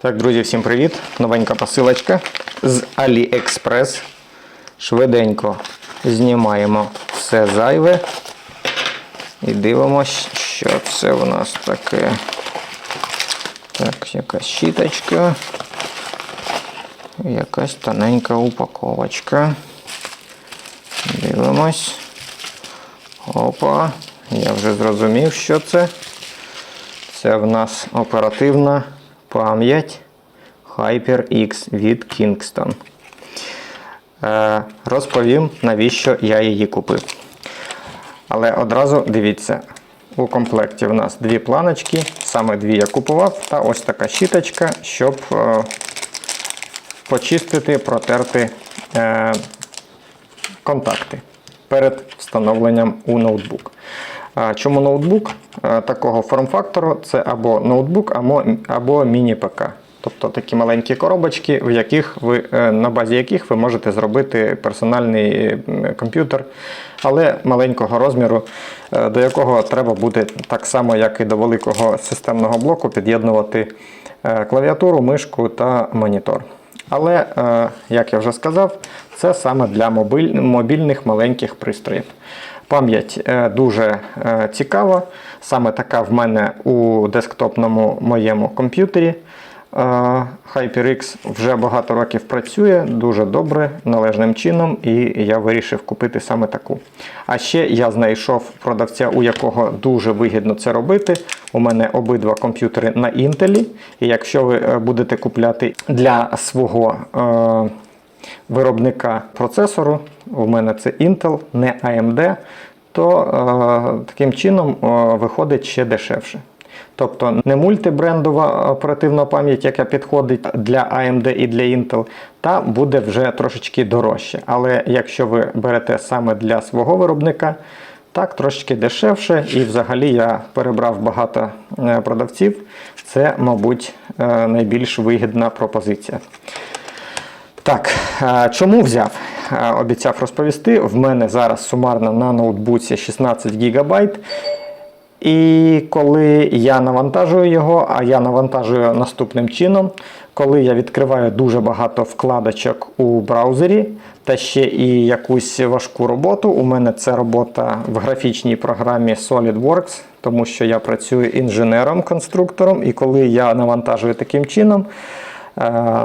Так, друзі, всім привіт! Новенька посилочка з AliExpress. Швиденько знімаємо все зайве і дивимось, що це у нас таке. Так, якась щіточка. Якась тоненька упаковочка. Дивимось. Опа, я вже зрозумів, що це. Це в нас оперативна пам'ять HyperX від Kingston. Е, розповім, навіщо я її купив. Але одразу дивіться, у комплекті в нас дві планочки, саме дві я купував, та ось така щіточка, щоб е, почистити, протерти е, контакти перед встановленням у ноутбук. Чому ноутбук Е, такого форм-фактору? Це або ноутбук, або, міні-ПК. Тобто такі маленькі коробочки, в яких ви, е, на базі яких ви можете зробити персональний комп'ютер, але маленького розміру, е, до якого треба буде так само, як і до великого системного блоку, під'єднувати е, клавіатуру, мишку та монітор. Але, е, як я вже сказав, це саме для мобиль- мобільних маленьких пристроїв. Пам'ять е, дуже е, цікава. Саме така в мене у десктопному моєму комп'ютері. Е, HyperX вже багато років працює дуже добре, належним чином, і я вирішив купити саме таку. А ще я знайшов продавця, у якого дуже вигідно це робити. У мене обидва комп'ютери на Intel, і якщо ви будете купляти для свого виробника процесору, у мене це Intel, не AMD, то е, таким чином е, виходить ще дешевше. Тобто не мультибрендова оперативна пам'ять, яка підходить для AMD і для Intel, та буде вже трошечки дорожче. Але якщо ви берете саме для свого виробника, так трошечки дешевше, і взагалі я перебрав багато е, продавців. Це, мабуть, найбільш вигідна пропозиція. Так, е, чому взяв? Е, Обіцяв розповісти. В мене зараз сумарно на ноутбуці 16 ГБ. І коли я навантажую його, а я навантажую наступним чином, коли я відкриваю дуже багато вкладочок у браузері та ще і якусь важку роботу, у мене це робота в графічній програмі SolidWorks, тому що я працюю інженером-конструктором, і коли я навантажую таким чином,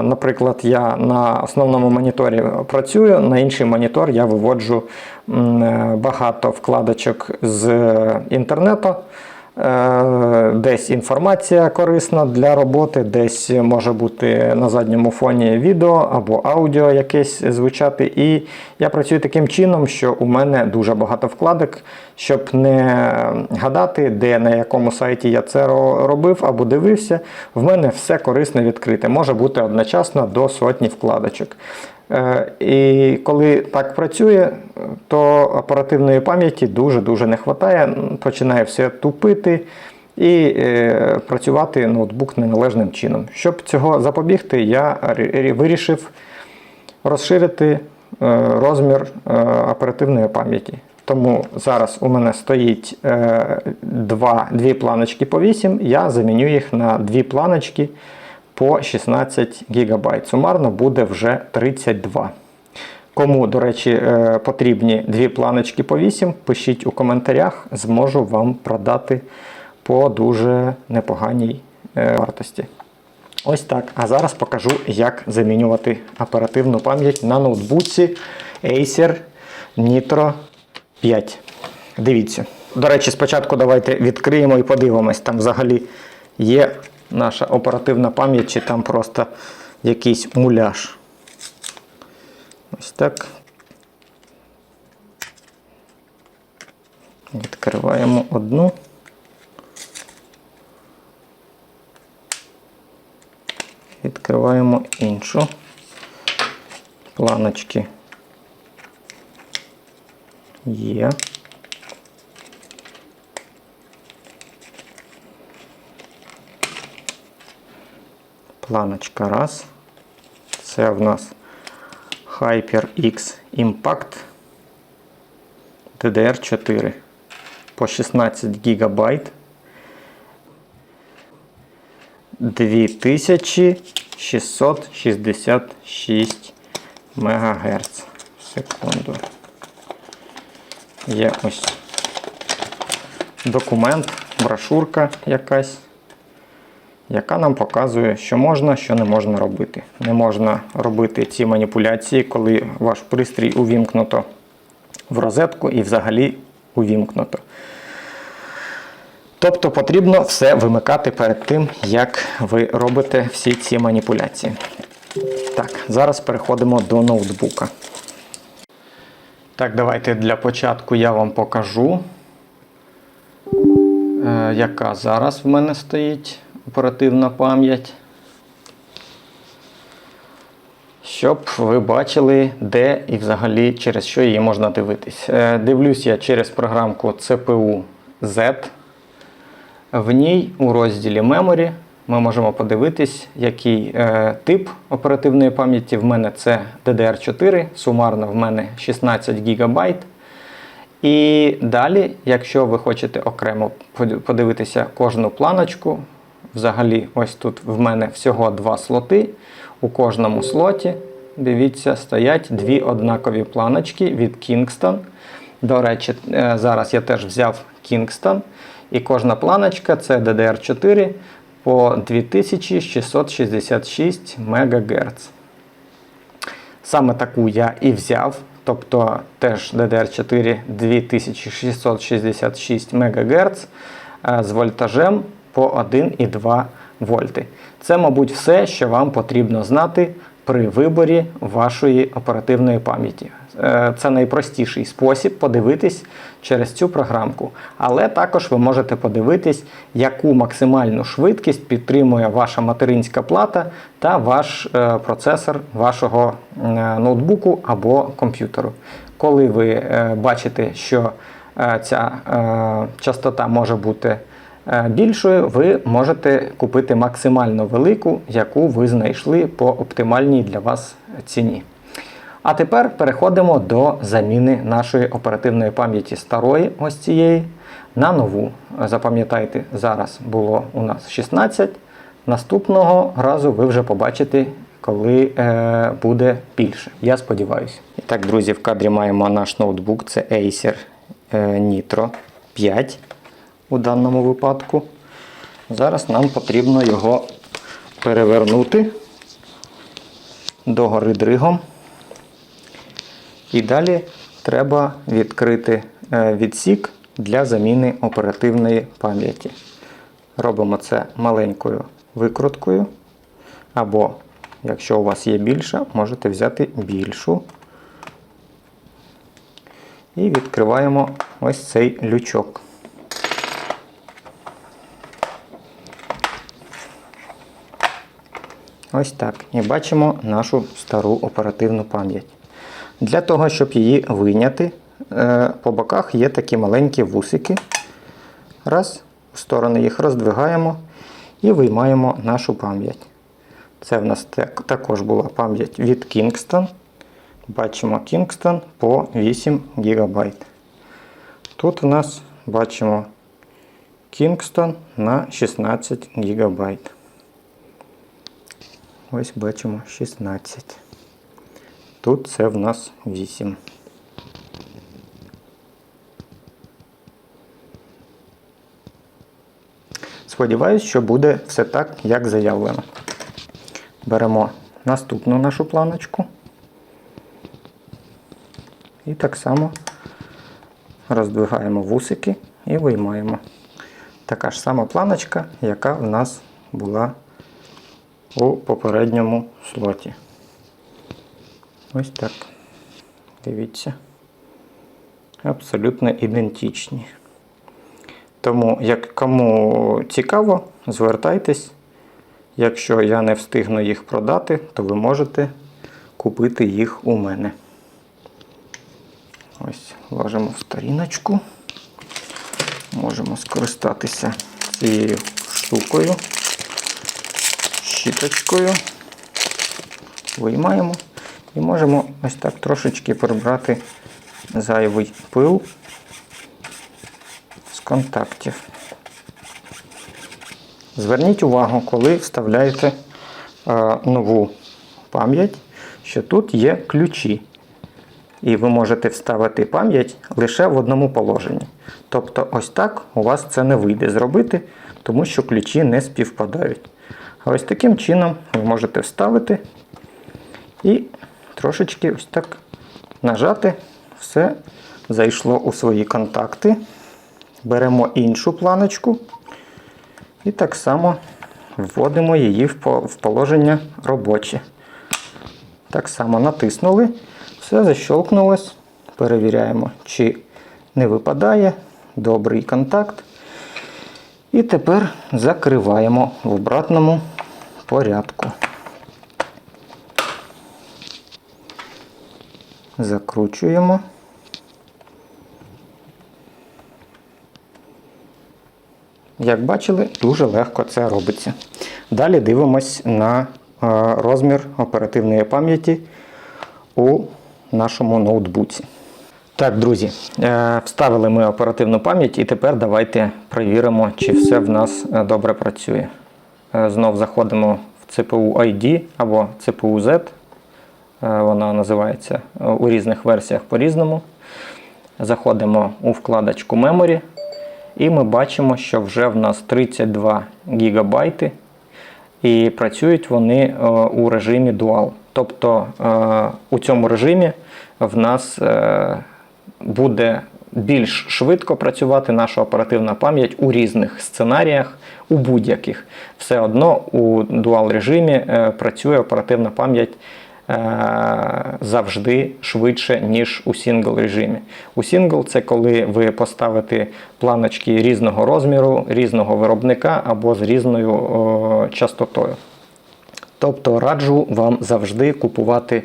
Наприклад, я на основному моніторі працюю, на інший монітор я виводжу е, багато вкладочок з інтернету. Е, Десь інформація корисна для роботи, десь може бути на задньому фоні відео або аудіо якесь звучати. І я працюю таким чином, що у мене дуже багато вкладок, щоб не гадати, де на якому сайті я це робив або дивився. В мене все корисне відкрите. Може бути одночасно до сотні вкладочок. Е, І коли так працює, то оперативної пам'яті дуже-дуже не вистачає, починає все тупити і е, працювати ноутбук неналежним чином. Щоб цього запобігти, я вирішив розширити е, розмір оперативної пам'яті. Тому зараз у мене стоїть два, дві планочки по 8, я заміню їх на дві планочки по 16 ГБ. Сумарно буде вже 32. Кому, до речі, е, потрібні дві планочки по 8, пишіть у коментарях, зможу вам продати по дуже непоганій е, вартості. Ось так. А зараз покажу, як замінювати оперативну пам'ять на ноутбуці Acer Nitro 5. Дивіться. До речі, спочатку давайте відкриємо і подивимось, там взагалі є наша оперативна пам'ять, чи там просто якийсь муляж. Ось так. Відкриваємо одну. Відкриваємо іншу. Планочки є. Планочка раз. Це в нас HyperX Impact DDR4 по 16 ГБ. 2666 МГц. Секунду. Є ось документ, брошурка якась, яка нам показує, що можна, що не можна робити. Не можна робити ці маніпуляції, коли ваш пристрій увімкнуто в розетку і взагалі увімкнуто. Тобто потрібно все вимикати перед тим, як ви робите всі ці маніпуляції. Так, зараз переходимо до ноутбука. Так, давайте для початку я вам покажу, е, яка зараз в мене стоїть оперативна пам'ять. Щоб ви бачили, де і взагалі через що її можна дивитись. Е, Дивлюсь я через програмку CPU Z. В ній у розділі Memory ми можемо подивитись, який е, тип оперативної пам'яті. В мене це DDR4, сумарно в мене 16 ГБ. І далі, якщо ви хочете окремо подивитися кожну планочку, взагалі, ось тут в мене всього два слоти. У кожному слоті, дивіться, стоять дві однакові планочки від Kingston. До речі, е, зараз я теж взяв Kingston. І кожна планочка це DDR4 по 2666 МГц. Саме таку я і взяв, тобто теж DDR4 2666 МГц з вольтажем по 1,2 вольти. Це, мабуть, все, що вам потрібно знати при виборі вашої оперативної пам'яті. Е, Це найпростіший спосіб подивитись через цю програмку. Але також ви можете подивитись, яку максимальну швидкість підтримує ваша материнська плата та ваш е, процесор вашого е, ноутбуку або комп'ютеру. Коли ви бачите, що ця частота може бути більшою, ви можете купити максимально велику, яку ви знайшли по оптимальній для вас ціні. А тепер переходимо до заміни нашої оперативної пам'яті старої, ось цієї, на нову. Запам'ятайте, зараз було у нас 16. Наступного разу ви вже побачите, коли е, буде більше. Я сподіваюся. І так, друзі, в кадрі маємо наш ноутбук. Це Acer е, Nitro 5 у даному випадку. Зараз нам потрібно його перевернути догори дригом. І далі треба відкрити е, відсік для заміни оперативної пам'яті. Робимо це маленькою викруткою. Або, якщо у вас є більша, можете взяти більшу. І відкриваємо ось цей лючок. Ось так. І бачимо нашу стару оперативну пам'ять. Для того, щоб її вийняти, е, по боках є такі маленькі вусики. Раз, в сторони їх роздвигаємо і виймаємо нашу пам'ять. Це в нас також була пам'ять від Kingston. Бачимо Kingston по 8 ГБ. Тут у нас бачимо Kingston на 16 ГБ. Ось бачимо 16. Тут це в нас 8. Сподіваюсь, що буде все так, як заявлено. Беремо наступну нашу планочку. І так само роздвигаємо вусики і виймаємо. Така ж сама планочка, яка в нас була у попередньому слоті. Ось так. Дивіться. Абсолютно ідентичні. Тому, як кому цікаво, звертайтесь. Якщо я не встигну їх продати, то ви можете купити їх у мене. Ось, ложимо в сторіночку. Можемо скористатися цією штукою, щіточкою. Виймаємо і можемо ось так трошечки прибрати зайвий пил з контактів. Зверніть увагу, коли вставляєте е, нову пам'ять, що тут є ключі. І ви можете вставити пам'ять лише в одному положенні. Тобто, ось так у вас це не вийде зробити, тому що ключі не співпадають. Ось таким чином ви можете вставити і трошечки ось так нажати, все зайшло у свої контакти. Беремо іншу планочку і так само вводимо її в положення робоче. Так само натиснули, все защелкнулось. Перевіряємо, чи не випадає. Добрий контакт. І тепер закриваємо в обратному порядку. Закручуємо. Як бачили, дуже легко це робиться. Далі дивимось на е, розмір оперативної пам'яті у нашому ноутбуці. Так, друзі, е, вставили ми оперативну пам'ять і тепер давайте перевіримо, чи все в нас е, добре працює. Е, Знов заходимо в CPU ID або CPU Z. Е, Вона називається е, у різних версіях по-різному. Заходимо у вкладочку Memory. І ми бачимо, що вже в нас 32 ГБ, і працюють вони у режимі Dual. Тобто у цьому режимі в нас буде більш швидко працювати наша оперативна пам'ять у різних сценаріях, у будь-яких. Все одно у Dual режимі е, працює оперативна пам'ять е, завжди швидше, ніж у сингл режимі. У сингл це коли ви поставите планочки різного розміру, різного виробника або з різною о, частотою. Тобто раджу вам завжди купувати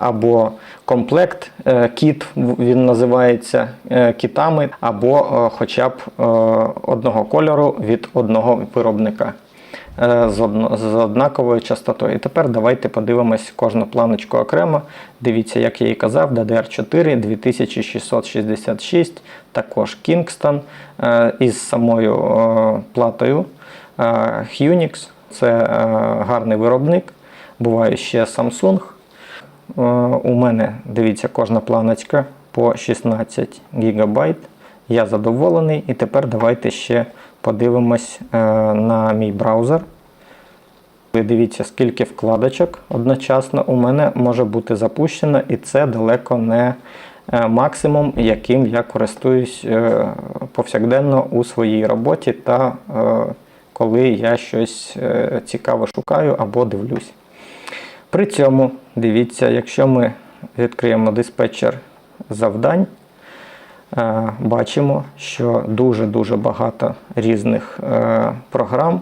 або комплект е, кіт, він називається е, кітами, або е, хоча б е, одного кольору від одного виробника е, з, однаковою частотою. І тепер давайте подивимось кожну планочку окремо. Дивіться, як я і казав, DDR4 2666, також Kingston е, із самою е, платою е, Unix. Це е, гарний виробник. Буває ще Samsung. Е, У мене, дивіться, кожна планочка по 16 ГБ. Я задоволений. І тепер давайте ще подивимось е, на мій браузер. Ви дивіться, скільки вкладочок одночасно у мене може бути запущено, і це далеко не е, максимум, яким я користуюсь повсякденно у своїй роботі та коли я щось цікаве шукаю або дивлюсь. При цьому, дивіться, якщо ми відкриємо диспетчер завдань, е, бачимо, що дуже-дуже багато різних е, програм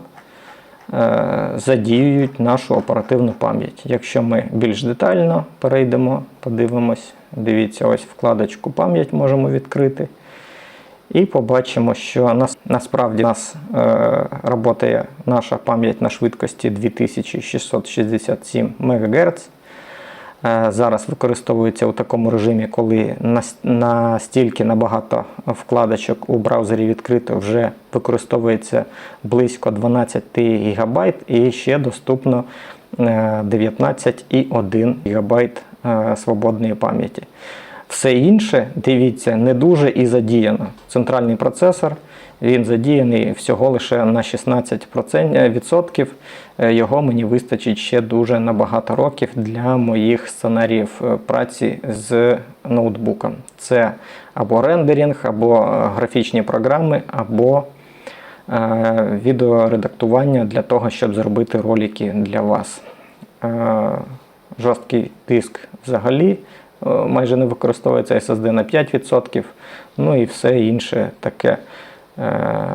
е, задіюють нашу оперативну пам'ять. Якщо ми більш детально перейдемо, подивимось, дивіться, ось вкладочку пам'ять можемо відкрити. І побачимо, що нас, насправді нас е, працює наша пам'ять на швидкості 2667 МГц. Е, зараз використовується у такому режимі, коли настільки набагато вкладочок у браузері відкрито, вже використовується близько 12 ГБ і ще доступно е, 19,1 ГБ е, свободної пам'яті. Все інше, дивіться, не дуже і задіяно. Центральний процесор він задіяний всього лише на 16%. Е, Його мені вистачить ще дуже на багато років для моїх сценаріїв е, праці з ноутбуком. Це або рендеринг, або е, графічні програми, або е, відеоредактування для того, щоб зробити ролики для вас. Е, Жорсткий диск взагалі майже не використовується SSD на 5%, ну і все інше таке. Е,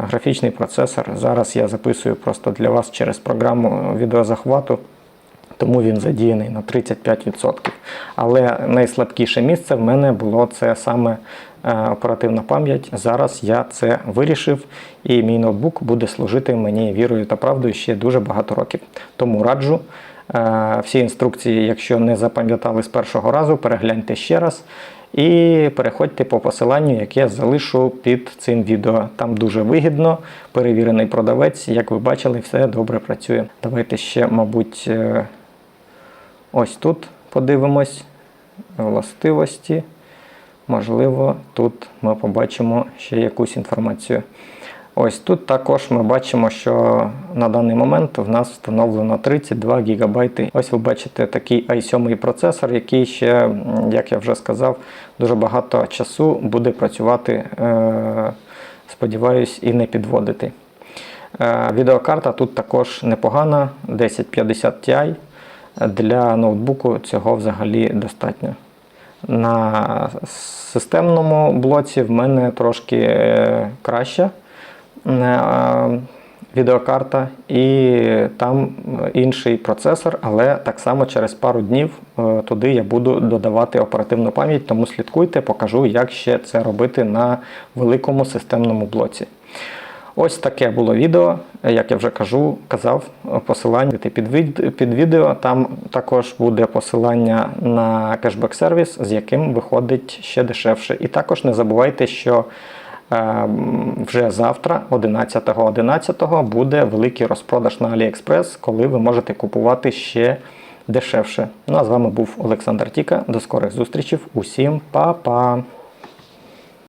Графічний процесор. Зараз я записую просто для вас через програму відеозахвату, тому він задіяний на 35%. Але найслабкіше місце в мене було це саме е, оперативна пам'ять. Зараз я це вирішив, і мій ноутбук буде служити мені вірою та правдою ще дуже багато років. Тому раджу. Е, Всі інструкції, якщо не запам'ятали з першого разу, перегляньте ще раз. І переходьте по посиланню, яке я залишу під цим відео. Там дуже вигідно, перевірений продавець, як ви бачили, все добре працює. Давайте ще, мабуть, е, ось тут подивимось властивості. Можливо, тут ми побачимо ще якусь інформацію. Ось тут також ми бачимо, що на даний момент в нас встановлено 32 ГБ. Ось ви бачите такий i7 процесор, який ще, як я вже сказав, дуже багато часу буде працювати, е, сподіваюсь, і не підводити. Е, Відеокарта тут також непогана, 1050 Ti. Для ноутбуку цього взагалі достатньо. На системному блоці в мене трошки е, краща е, відеокарта, і там інший процесор, але так само через пару днів е, туди я буду додавати оперативну пам'ять, тому слідкуйте, покажу, як ще це робити на великому системному блоці. Ось таке було відео, як я вже кажу, казав, посилання під, відео. Там також буде посилання на кешбек-сервіс, з яким виходить ще дешевше. І також не забувайте, що е, вже завтра, 11.11, буде великий розпродаж на AliExpress, коли ви можете купувати ще дешевше. Ну а з вами був Олександр Тіка. До скорих зустрічей. Усім па-па!